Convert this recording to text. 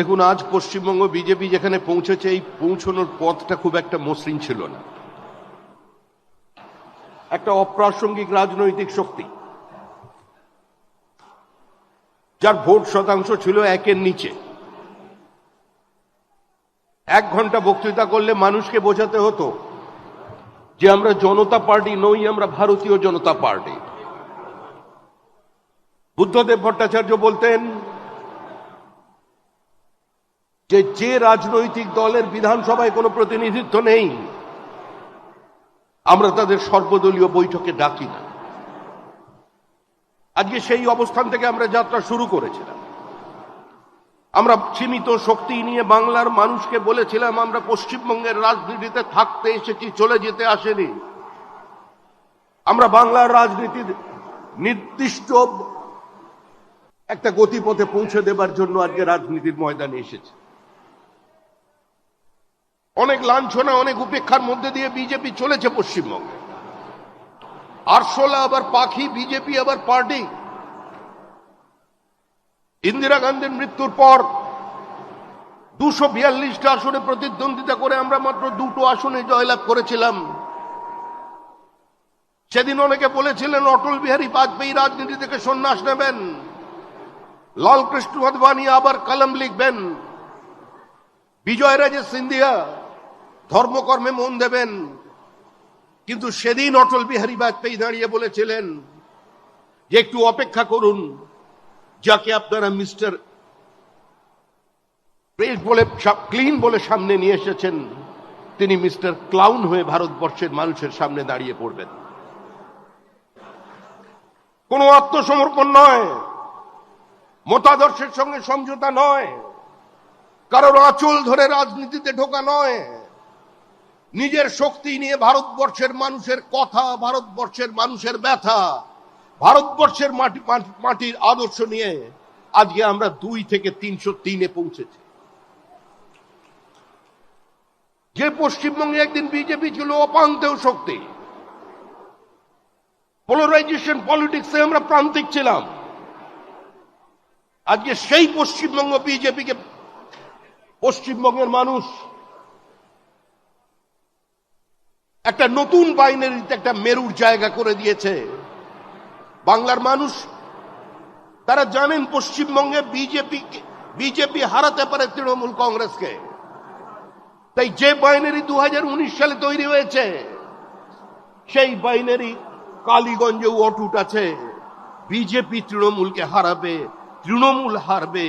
দেখুন, আজ পশ্চিমবঙ্গ বিজেপি যেখানে পৌঁছেছে, এই পৌঁছানোর পথটা খুব একটা মসৃণ ছিল না। একটা অপ্রাসঙ্গিক রাজনৈতিক শক্তি, যার ভোট শতাংশ ছিল একের নিচে। এক ঘণ্টা বক্তৃতা করলে মানুষকে বোঝাতে হতো যে আমরা জনতা পার্টি নই, আমরা ভারতীয় জনতা পার্টি। বুদ্ধদেব ভট্টাচার্য বলতেন যে যে রাজনৈতিক দলের বিধানসভায় কোনো প্রতিনিধিত্ব নেই, আমরা তাদের সর্বদলীয় বৈঠকে ডাকি না। আজকে সেই অবস্থান থেকে আমরা যাত্রা শুরু করেছিলাম। আমরা সীমিত শক্তি নিয়ে বাংলার মানুষকে বলেছিলাম, আমরা পশ্চিমবঙ্গের রাজনীতিতে থাকতে এসেছি, চলে যেতে আসেনি। আমরা বাংলার রাজনীতির নির্দিষ্ট একটা গতিপথে পৌঁছে দেবার জন্য আজকে রাজনীতির ময়দানে এসেছে। অনেক লাঞ্ছনা, অনেক উপেক্ষার মধ্যে দিয়ে বিজেপি চলেছে পশ্চিমবঙ্গে। আরশোলা আবার পাখি, বিজেপি আবার পার্টি। ইন্দিরা গান্ধীর মৃত্যুর পর দুশো বিয়াল্লিশটা আসনে প্রতিদ্বন্দ্বিতা করে আমরা মাত্র দুটো আসনে জয়লাভ করেছিলাম। সেদিন অনেকে বলেছিলেন, অটল বিহারী বাজপেয়ী রাজনীতি থেকে সন্ন্যাস নেবেন। লালকৃষ্ণ আদবানি আবার কলম লিখবেন। বিজয় রাজে সিন্ধিয়া ধর্মকর্মে মন দেবেন। কিন্তু সেদিন অটল বিহারী বাজপেয়ী দাঁড়িয়ে বলেছিলেন যে একটু অপেক্ষা করুন, যাকে আপনারা মিস্টার বলে ক্লিন বলে সামনে নিয়ে এসেছেন, তিনি মিস্টার ক্লাউন হয়ে ভারতবর্ষের মানুষের সামনে দাঁড়িয়ে পড়বেন। কোনো আত্মসমর্পণ নয়, মতাদর্শের সঙ্গে সমঝোতা নয়, কারোর আঁচল ধরে রাজনীতিতে ঢোকা নয়। নিজের শক্তি নিয়ে ভারতবর্ষের মানুষের কথা, ভারতবর্ষের মানুষের ব্যথা, ভারতবর্ষের মাটি, মাটি- মাটির আদর্শ নিয়ে আজকে আমরা দুই থেকে তিনশো তিনে পৌঁছেছি। যে পশ্চিমবঙ্গে একদিন বিজেপি ছিল অপান্তেও শক্তি পোলারাইজেশন পলিটিক্সে আমরা প্রান্তিক ছিলাম। আজকে সেই পশ্চিমবঙ্গ বিজেপিকে, পশ্চিমবঙ্গের মানুষ একটা নতুন বাইনারিতে একটা মেরুর জায়গা করে দিয়েছে। বাংলার মানুষ, তারা জানেন পশ্চিমবঙ্গে বিজেপি বিজেপি হারাতে পারে তৃণমূল কংগ্রেসকে। তাই যে বাইনারি দু হাজার উনিশ সালে তৈরি হয়েছে, সেই বাইনারি কালীগঞ্জে অটুট আছে। বিজেপি তৃণমূলকে হারাবে, তৃণমূল হারবে